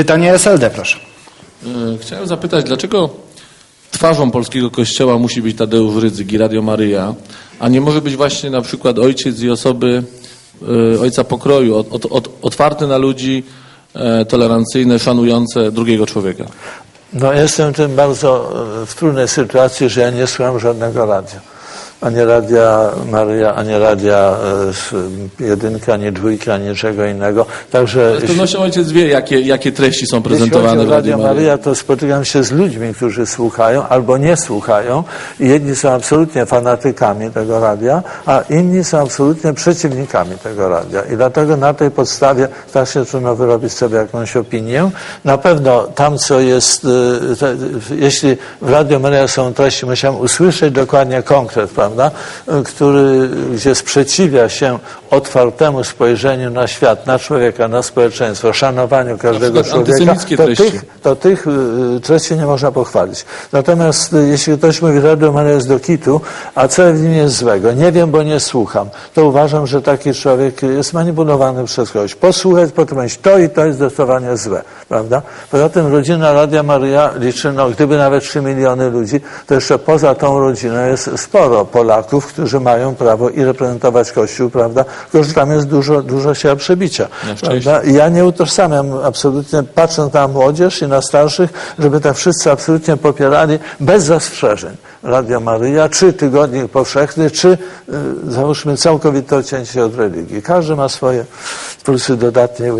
Pytanie SLD, proszę. E, Chciałem zapytać, dlaczego twarzą polskiego kościoła musi być Tadeusz Rydzyk i Radio Maryja, a nie może być właśnie na przykład ojciec i osoby e, ojca pokroju, ot, ot, ot, otwarty na ludzi, e, tolerancyjne, szanujące drugiego człowieka? No jestem w tym bardzo w trudnej sytuacji, że ja nie słucham żadnego radia. Ani radia Maryja, ani radia e, jedynka, ani dwójka, ani niczego innego. Także Z pewnością ojciec wie, jakie, jakie treści są prezentowane w Radio Maryja. Maryja, to spotykam się z ludźmi, którzy słuchają albo nie słuchają. Jedni są absolutnie fanatykami tego radia, a inni są absolutnie przeciwnikami tego radia. I dlatego na tej podstawie tak się trudno wyrobić sobie jakąś opinię. Na pewno tam, co jest, te, jeśli w Radio Maryja są treści, musiałem usłyszeć dokładnie konkret, prawda, y, który, gdzie sprzeciwia się otwartemu spojrzeniu na świat, na człowieka, na społeczeństwo, szanowaniu każdego człowieka, to tych, to tych y, treści nie można pochwalić. Natomiast y, jeśli ktoś mówi, Radio Maria jest do kitu, a co w nim jest złego? Nie wiem, bo nie słucham. To uważam, że taki człowiek jest manipulowany przez kogoś. Posłuchać, potem to i to jest zdecydowanie złe. Prawda? Poza tym rodzina Radia Maryja liczy, no gdyby nawet 3 miliony ludzi, to jeszcze poza tą rodziną jest sporo Polaków, którzy mają prawo i reprezentować Kościół, prawda? Tylko, że tam jest dużo, dużo siła przebicia. Prawda? I ja nie utożsamiam absolutnie, patrząc na młodzież i na starszych, żeby tak wszyscy absolutnie popierali bez zastrzeżeń Radio Maryja, czy Tygodnik Powszechny, czy y, załóżmy całkowite odcięcie od religii. Każdy ma swoje plusy dodatnie.